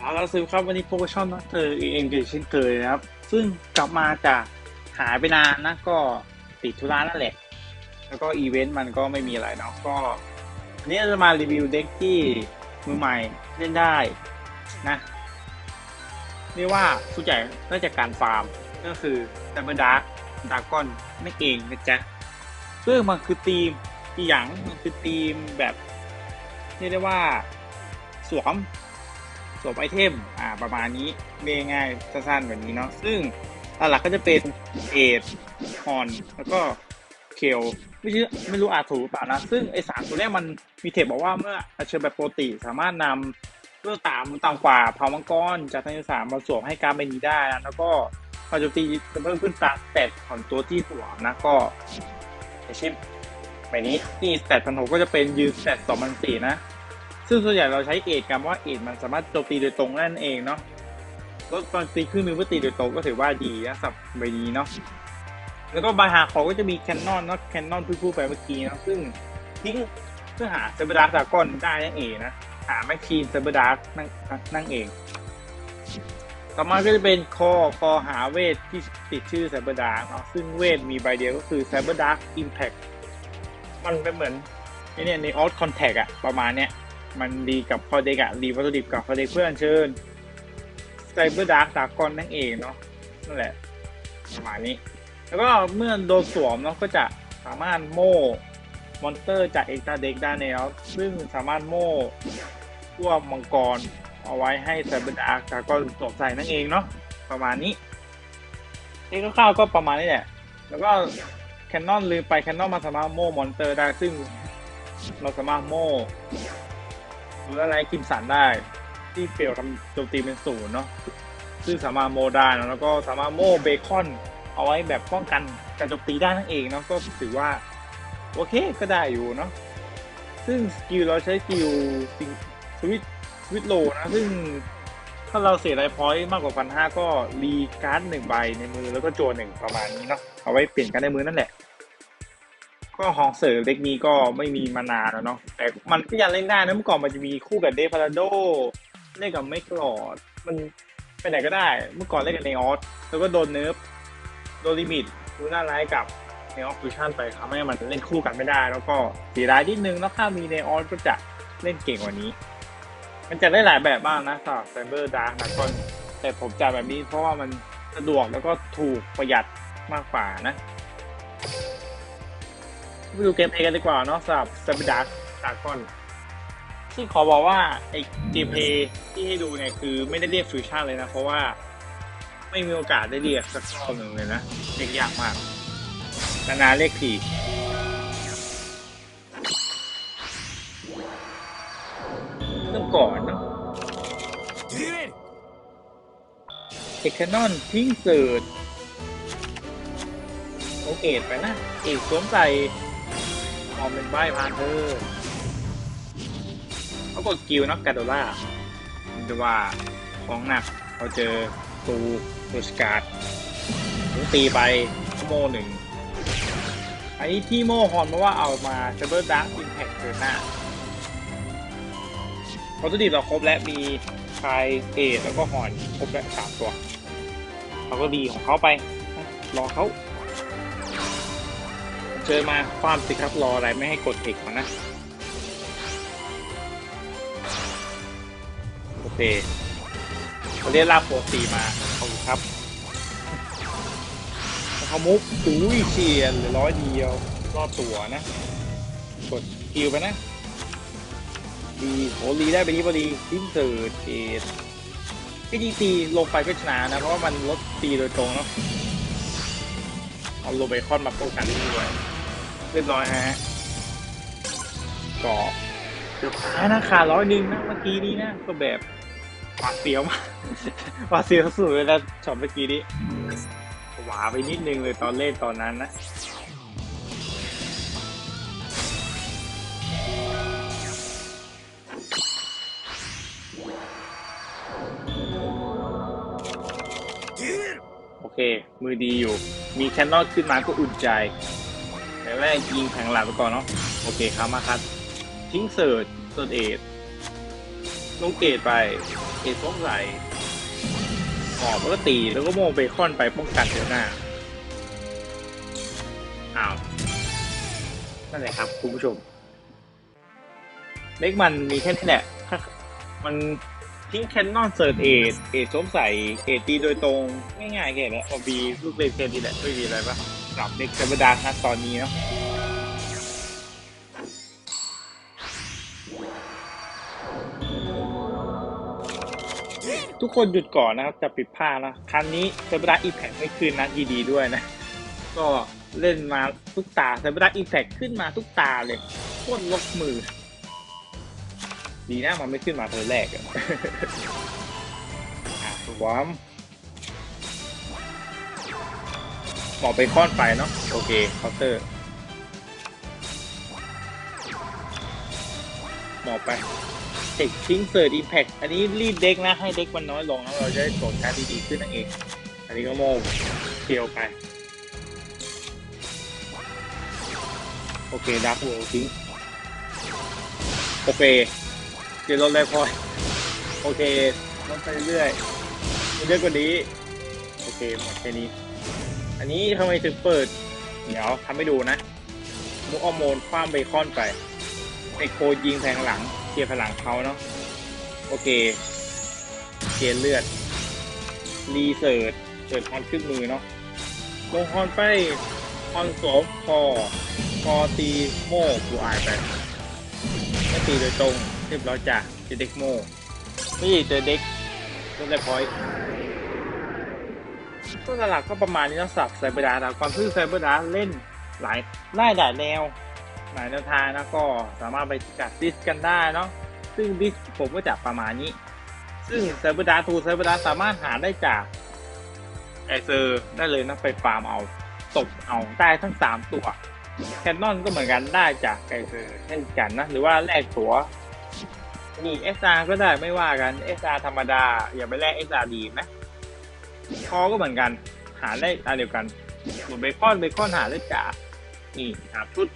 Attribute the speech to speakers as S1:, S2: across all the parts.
S1: เอาละสิครับวันนี้โปรโมชั่นนะเธอเองเกิดเช่นเคยนะครับ ซึ่งกลับมาจากหายไปนานนะก็ติดธุระนั่นแหละ แล้วก็อีเวนต์มันก็ไม่มีอะไรเนาะก็วันนี้จะมารีวิวเด็กที่มือใหม่เล่นได้นะเรียกว่าผู้ใหญ่น่าจะการฟาร์ม ก็คือดับเบิลดาร์กดากอนนั่นเองนะจ๊ะซึ่งมันคือทีมอีหยังมันคือทีมแบบเรียกได้ว่าสวม สวมไอเทมอ่าประมาณนี้เรง่ายๆสั้นๆแบบนี้เนาะซึ่งหลักๆก็จะเป็นเอทฮอนแล้วก็เคลไม่ใช่ไม่รู้อาถูกหรือเปล่านะ ซึ่งไอสามตัวเนี้มันมีเทปบอกว่าเมื่ออัญเชิญแบบปกติสามารถนำเพื่อตามต่ำกว่าเผามังกรจากทางสามมาสวมให้การเป็นนี้ได้นะแล้วก็พอโจมตีจะเพิ่มขึ้นตามสเตตของตัวที่สวมนะก็ไอเช่นแบบนี้นี่สเตตพันหกก็จะเป็นยืนสเตตสองพันสี่นะ ซึ่งส่วนใหญ่เราใช้เอทกันว่าเอทมันสามารถโจมตีโดยตรงนั่นเองเนาะลดตอนตีครึ่งนึงเพื่อตีโดยตรงก็ถือว่าดีนะสำหรับใบนี้เนาะแล้วก็บาหาของก็จะมีแคนนอนเนาะแคนนอนที่พูดไปเมื่อกี้เนาะซึ่งทิ้งเพื่อหาเซเบอร์ดาร์กจากอนได้นั่นเองนะหาแมคคีนเซเบอร์ดาร์นั่งนั่งเอง ต่อมาก็จะเป็นคอคอหาเวทที่ติดชื่อเซเบอร์ดาร์เนาะซึ่งเวทมีใบเดียวก็คือเซเบอร์ดาร์อิมแพคมันเป็นเหมือนไอเนี่ยในออสคอนแทคอะประมาณเนี้ย มันดีกับคอเด็กอะดีวัตถุดิบกับคอเด็กเพื่ออัญเชิญไซเบอร์ดาร์กดากอนนั่นเองเนาะนั่นแหละประมาณนี้ แล้วก็เมื่อโดนสวมเนาะก็จะสามารถโม่มอนสเตอร์จากเอ็กตาเด็กได้แล้วซึ่งสามารถโม่พวกมังกรเอาไว้ให้ไซเบอร์ดาร์กดากอนสวมใส่นั่นเองเนาะประมาณนี้เอกข้าวๆก็ประมาณนี้แหละแล้วก็แคนนอนลืมไปแคนนอนมันสามารถโม่มอนสเตอร์ได้ซึ่งเราสามารถโม่ หรืออะไรกิมสันได้ ที่เปลวทำโจมตีเป็นศูนย์เนาะซึ่งสามารถโมได้นะแล้วก็สามารถโมเบคอน เอาไว้แบบป้องกันการโจมตีได้นั่นเองเนาะก็ถือว่า โอเคก็ได้อยู่เนาะซึ่งสกิลเราใช้สกิลสวิตสวิตโลนะ ซึ่งถ้าเราเสียไลฟ์พอยต์มากกว่าพันห้าก็รีการ์ดหนึ่งใบในมือแล้วก็โจหนึ่งประมาณนี้เนาะเอาไว้เปลี่ยนกันในมือนั่นแหละ ก็ฮองเสอร์เล็กนี้ก็ไม่มีมานานแล้วเนาะแต่มันก็ยังเล่นได้นะเมื่อก่อนมันจะมีคู่กับเดฟาราโดเล่นกับไม่กรอด มันไปไหนก็ได้ เมื่อก่อนเล่นกับเนออสแล้วก็โดนเนิร์ฟโดนลิมิตดูน่าร้ายกับในออฟฟิชั่นไปทำให้มันเล่นคู่กันไม่ได้ แล้วก็เสียดายนิดนึงแล้วถ้ามีในออสก็จะเล่นเก่งกว่านี้ มันจะได้หลายแบบบ้างนะสำหรับไซเบอร์ดาร์กนะก็แต่ผมจะแบบนี้เพราะว่ามันสะดวกแล้วก็ถูกประหยัดมากกว่านะ ไปดูเกมเพลย์กันดีกว่าเนาะสำหรับไซเบอร์ดาร์กดากอนซึ่ขอบอกว่าไอเกมเพลย์ที่ให้ดูเนี่ยคือไม่ได้เรียกฟิวชั่นเลยนะ เพราะว่าไม่มีโอกาสได้เรียกสักรอบหนึ่งเลยนะเรียกยากมากนานๆเรียกทีเริ่มก่อนเนาะเอกนอนทิ้งเสิร์ชโอเกตไปนะเอกสวมใส่ ออมเป็นใบพานเธอเขากดกิวนักกาโดล่ามันจะว่าของหนักเขาเจอตูโดชกาดถึงตีไปโมหนึ่งอันนี้ที่โมฮอนเพราะว่าเอามาเซเบอร์ดักอิมแพคเกินหน้าวัตถุดิบเราครบและมีคายเอทแล้วก็ฮอนครบและสามตัวเขาก็ดีของเขาไป รอเขา เชิญมาฟาร์มสิครับรออะไรไม่ให้กดเทคมานะ โอเคเขาเรียกลาบโปรตีมาขอบคุณครับเขามุกอุ้ยเชียนเหลือร้อยเดียว รอดตัวนะ กดคิวไปนะ ดีโหรีได้ไปนี้พอดีทิ้งเสิร์ชเอทก็ยิงตีลงไปก็ชนะนะ เพราะว่ามันลดตีโดยตรงเนาะ เอาโลเบคอนมาป้องกันด้วยเรียบร้อยฮะก็เดี๋ยวขานะขาร้อยหนึ่งนะเมื่อกี้นี้นะก็แบบหวาดเสียวมากหวาดเสียวสุดเลยนะช็อตเมื่อกี้นี้หวาไปนิดนึงเลยตอนเล่นตอนนั้นนะโอเค มือดีอยู่ มีแคนนอนขึ้นมาก็อุ่นใจแต่แรกยิงแผงหลังไปก่อนเนาะโอเคครับมาครับ ทิ้งเสิร์ชเสิร์ชเอทลงเกตไปเองใส่หอบแล้วก็ตีแล้วก็โมเบคอนไปป้องกันเดี๋ยวหน้าอ้าวนั่นแหละครับคุณผู้ชมเล็กมันมีแค่นี้แหละมัน ทิ้งแคนนอนเซิร์ชเอทเอทสวมใส่เอทตีโดยตรงง่ายๆแค่นี้อบีลูกเล่นแค่นี้แหละไม่มีอะไรปะสำหรับเด็กธรรมดานะตอนนี้เนาะทุกคนหยุดก่อนนะครับจะปิดผ้านะครั้งนี้เซเบราอีแพคไม่คืนนะดีๆด้วยนะ ก็เล่นมาทุกตาเซเบราอีแพคขึ้นมาทุกตาเลยโคตรลกมือ ดีนะมันไม่ขึ้นมาเธอแรกอะอะสวมหมอไปค้อนไปเนาะโอเคเคาน์เตอร์หมอไปเทคทิ้งเสิร์ตอิมแพคอันนี้รีดเด็กนะ ให้เด็กมันน้อยลงแล้วเราจะได้โกดการดีๆขึ้นนั่นเอง อันนี้ก็โม่เคียวไป โอเคดักโวทิ้งโอเค เดี๋ยวลดเลยพอย โอเคลดไปเรื่อยเรื่อยกว่านี้ โอเคหมดแค่นี้ อันนี้ทำไมถึงเปิด เดี๋ยวทำให้ดูนะมุกเอโมนคว้ามเบคอนไปไอโคยิงแทงหลังเคลียร์พลังเขาเนาะ โอเค เกียร์เลือด รีเสิร์ชเสิร์ชฮอนขึ้นมือเนาะ ลงฮอนไปฮอนสวมคอคอตีโม่กูอายไปไม่ตีโดยตรง เรียบร้อยจ้ะเจอเด็กโม่ไม่เจอเด็กต้นได้พอยต์ต้นหลักก็ประมาณนี้นะสับไซเบอร์ดาร์ความซื่อไซเบอร์ดาร์เล่นหลายไล่หลายแนวหลายแนวทางนะก็สามารถไปจัดดิสกันได้เนาะซึ่งดิสผมก็จะประมาณนี้ ซึ่งไซเบอร์ดาร์ทูไซเบอร์ดาร์สามารถหาได้จากไอเซอร์ได้เลยนะไปฟาร์มเอาตบเอาได้ทั้งสามตัวแคนนอนก็เหมือนกันได้จากไกเซอร์เช่นกันนะ หรือว่าแลกตัว นี่เอสอาก็ได้ไม่ว่ากันเอสอาธรรมดา อย่าไปแลกเอสอาดีนะคอก็เหมือนกัน หาได้อันเดียวกันส่วนเบคอนเบคอนหาได้จากนี่หาชุด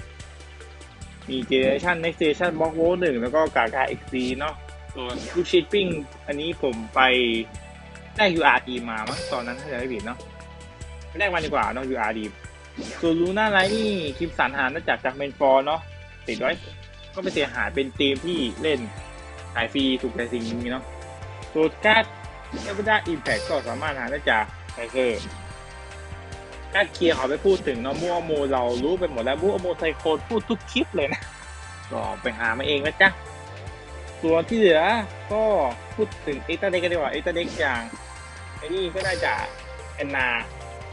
S1: มีเจเนอเรชัน next generation box w o หนึ่งแล้วก็กากา XC เนาะส่วนลูกชิปปิ้ง อันนี้ผมไปได้ URD มามั้งตอนนั้นถ้าจะไม่ผิดเนาะแลกมาดีกว่าเนาะ URD ส่วนลูน่าไลท์นี่คลิปสันหามาจากจากเมนฟอร์เนาะติดไว้ก็ไม่เสียหายเป็นทีมที่เล่น ขายฟรีถูกใจสิ่งนี้เนาะส่วนการ์ดเอเวอร์ดาอิมแพคก็สามารถหาได้จากไคเซอร์การเคลียร์ขอไปพูดถึงเนาะมัวโม เรารู้ไปหมดแล้วมัวโมไซโคนพูดทุกคลิปเลยนะก็ไปหามาเองนะจ๊ะส่วนที่เหลือก็พูดถึงเอ็กซ์เด็กกันดีกว่าเอ็กซ์เด็กอย่างไอ้นี่ก็ได้จากแอนนา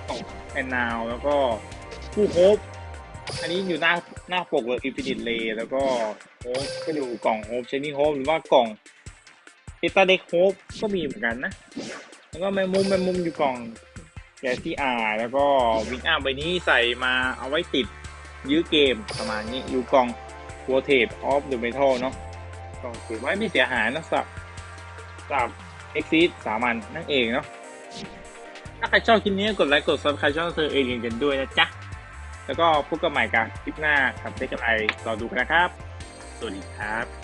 S1: ตกแอนนาวแล้วก็ผู้โฮปอันนี้อยู่หน้า หน้าปกเลยอินฟินิตเลแล้วก็โฮปก็อยู่กล่องโฮปเชนี่โฮปหรือว่ากล่องเอ็กซ์เด็กโฮปก็มีเหมือนกันนะ แล้วก็แมงมุมแมงมุมอยู่กล่องแกซี่อาร์แล้วก็วิงอาร์ใบนี้ใส่มาเอาไว้ติดยื้อเกมประมาณนี้อยู่กล่อง w o r t a g e of the Metal เนาะก็ถือว่าไม่เสียหายนะสับสับ Exit สามัญนั่นเองเนาะถ้าใครชอบคลิปนี้กดไลค์กด subscribe ช่องเธอเองกันด้วยนะจ๊ะ แล้วก็พบกันใหม่กับคลิปหน้ากับเด็กอะไรรอดูกันนะครับ สวัสดีครับ